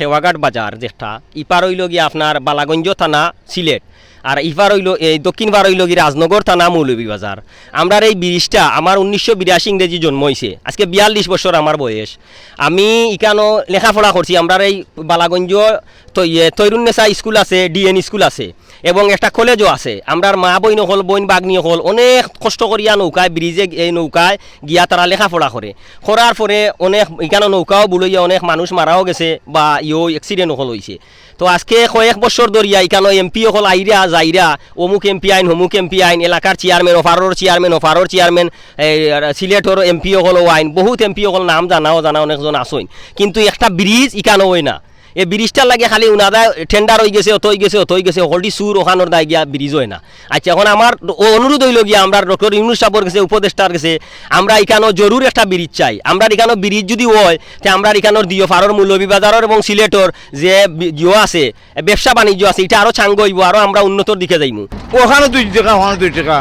টেওয়াঘাট বাজার যেটা ইপার হইল গিয়ে আপনার বালাগঞ্জ থানা সিলেট আর ইপার হইল এই দক্ষিণ পার হইল গিয়ে রাজনগর থানা মৌলবী বাজার আমরা এই ব্রিজটা আমার উনিশশো বিরাশি ইংরেজি জন্ম হয়েছে আজকে বিয়াল্লিশ বছর আমার বয়স। আমি ইকানো লেখাপড়া করছি আমরা এই বালাগঞ্জ তৈরুন্নেসা স্কুল আছে, ডিএন স্কুল আছে। এবং একটা কলেজও আছে। আমরার মা বইন হল, বইন বাগনি হল। অনেক কষ্ট করিয়া নৌকায়, ব্রিজে এই নৌকায় গিয়া তারা লেখাপড়া করে। করার পরে অনেক এখানে নৌকাও বুলইয়া অনেক মানুষ মারাও গেছে বা ইও এক্সিডেন্ট হল হয়েছে তো আজকে কয়েক বছর ধরিয়া এখানে এমপি হল আইরা, যাইরা অমুক এমপি আইন অমুক এমপি আইন, এলাকার চেয়ারম্যান অফারর চেয়ারম্যান অফারর চেয়ারম্যান সিলেটর এমপি হল আইন। বহুত এমপি হল, নাম জানাও জানা অনেকজন আসইন কিন্তু একটা ব্রিজ ইকানো হয় না। এই ব্রিজটার লাগে খালি উনাদা টেন্ডার হয়ে গেছে অত হয়ে গেছে অত হয়ে গেছে হলটি সুর ওখানোর দায় গিয়া ব্রিজ হয় না। আচ্ছা এখন আমার অনুরোধ হইল গিয়া আমরা ডক্টর ইউনুস সাহর কাছে উপদেষ্টার কাছে আমরা এখানেও জরুর একটা ব্রিজ চাই। আমরা এখানেও ব্রিজ যদি হয়, তে আমরা এখানোর দিও ফারর মূল্যবিবাজারের এবং সিলেটর যে জিও আছে ব্যবসা বাণিজ্য আছে এটা আরও চাঙ্গ হইব আরও আমরা উন্নতর দিকে যাইমু। ওখানে দুই টাকা, ওখানে দুই টাকা।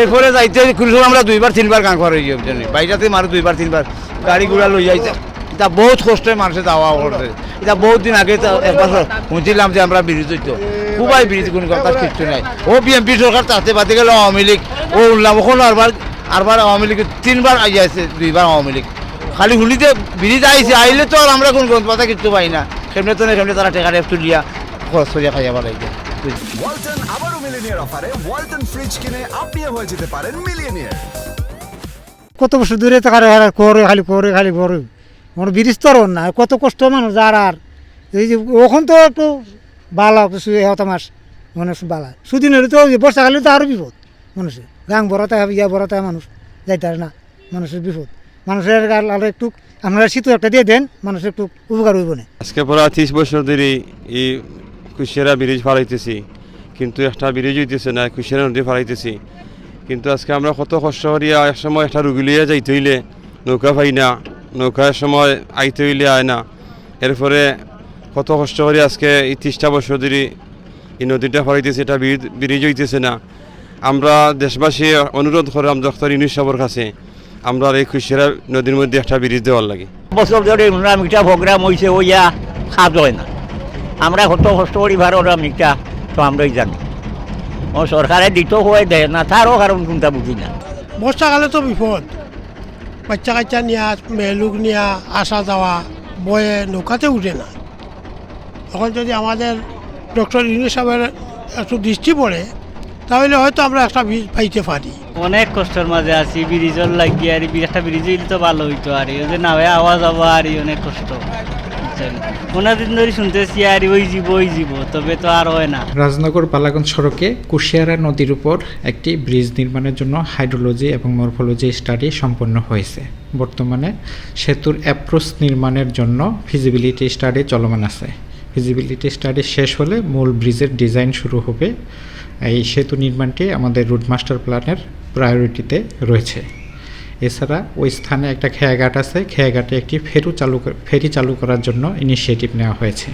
এরপরে যাইতে কুড়িশো আমরা দুইবার, তিনবার কাম করে গিয়ে জানি বাইরাতে মারো দুইবার, তিনবার। গাড়ি ঘোড়া লই যাইতে। এটা বহুত কষ্টে মানুষে যাওয়া করছে। এটা বহুত দিন আগে তো একবার শুনছিলাম যে আমরা বিরোধী তো খুবই বিরোধী কোনো কথা কিচ্ছু নাই। ও বিএমপি সরকার তাতে পাতে গেল আওয়ামী লীগ। ও উঠলাম ওখানে আরবার আরবার আওয়ামী লীগ তিনবার আই আছে দুইবার আওয়ামী লীগ। খালি হুলিতে বিরিজ আইছে আইলে তো আর আমরা কোন গন্ধ পাতা কিচ্ছু পাই না। সেমনি তো না সেমনি তারা টেকা রেপ তুলিয়া খরচ করিয়া খাইয়া পারাইছে ওয়ালটন আবারও মিলিনিয়ার অফারে ওয়ালটন ফ্রিজ কিনে আপনিও হয়ে যেতে পারেন মিলিয়নিয়ার। কত বছর দূরে থাকার করে খালি করে খালি করে মনে আর না, কত কষ্ট মানুষ আর আর। এই যে ওখান তো একটু বালা এত মাস, মনে বালা। সুদিন হলে তো বর্ষাকালে তো আরও বিপদ, মানুষের। গাং বড়াতে হবে, ইয়া বড়াতে মানুষ, যাইতে পারে না, মানুষের বিপদ। মানুষের আর একটু আপনারা শীত একটা দিয়ে দেন মানুষের একটু উপকার হইব না। আজকে প্রায় ত্রিশ বছর ধরে এই কুশিয়ারা ব্রিজ ফালাইতেছি, কিন্তু একটা ব্রিজ হইতেছে না, কুশিয়ারা নদী ফালাইতেছি। কিন্তু আজকে আমরা কত কষ্ট করিয়া এক সময় একটা রুগী লইয়া যাইতে হইলে, নৌকা পাই না। নৌকার সময় আইতে হইলে আয় না। এরপরে কত কষ্ট করে আজকে এই ত্রিশটা বছর ধরে এই নদীটা ফালাইতেছে এটা ব্রিজ- ব্রিজ হইতেছে না। আমরা দেশবাসী অনুরোধ করলাম ডক্টর ইউনুস সাহর কাছে আমরা এই কুশিয়ারা নদীর মধ্যে একটা ব্রিজ দেওয়ার লাগে। বছর ধরে মিটা প্রোগ্রাম হয়েছে ওইয়া খাদ হয় না। আমরা কত কষ্ট করি ভারত মিটা তো আমরাই জানি। ও সরকারে দিত হয়ে দেয় না তারও কারণ কোনটা বুঝি না। বর্ষাকালে তো বিপদ। বাচ্চা কাচ্চা নিয়া মেলুক নিয়া, আসা যাওয়া, বয়ে নৌকাতে উঠে না। তখন যদি আমাদের ডক্টর ইউনুস সাহেবের একটু দৃষ্টি পড়ে, তাহলে হয়তো আমরা একটা ব্রিজ পাইতে পারি। অনেক কষ্টের মাঝে আছি ব্রিজর লাগিয়ে আর একটা ব্রিজ তো ভালো হইতো আর যে যে নাওয়ে আওয়াজ আর অনেক কষ্ট। বুঝছেন? অনেকদিন ধরে শুনতেছি আর ওই জীব ওই জীব, তবে তো আর হয় না। রাজনগর বালাগঞ্জ সড়কে কুশিয়ারা নদীর উপর একটি ব্রিজ নির্মাণের জন্য হাইড্রোলজি এবং মরফোলজি স্টাডি সম্পন্ন হয়েছে। বর্তমানে সেতুর অ্যাপ্রোচ নির্মাণের জন্য ফিজিবিলিটি স্টাডি চলমান আছে। ফিজিবিলিটি স্টাডি শেষ হলে মূল ব্রিজের ডিজাইন শুরু হবে। এই সেতু নির্মাণটি আমাদের রুট মাস্টার প্ল্যানের প্রায়োরিটিতে রয়েছে। এছাড়া ওই স্থানে একটা খেয়াঘাট আছে। খেয়াঘাটে একটি ফেরু চালু ফেরি চালু করার জন্য ইনিশিয়েটিভ নেওয়া হয়েছে।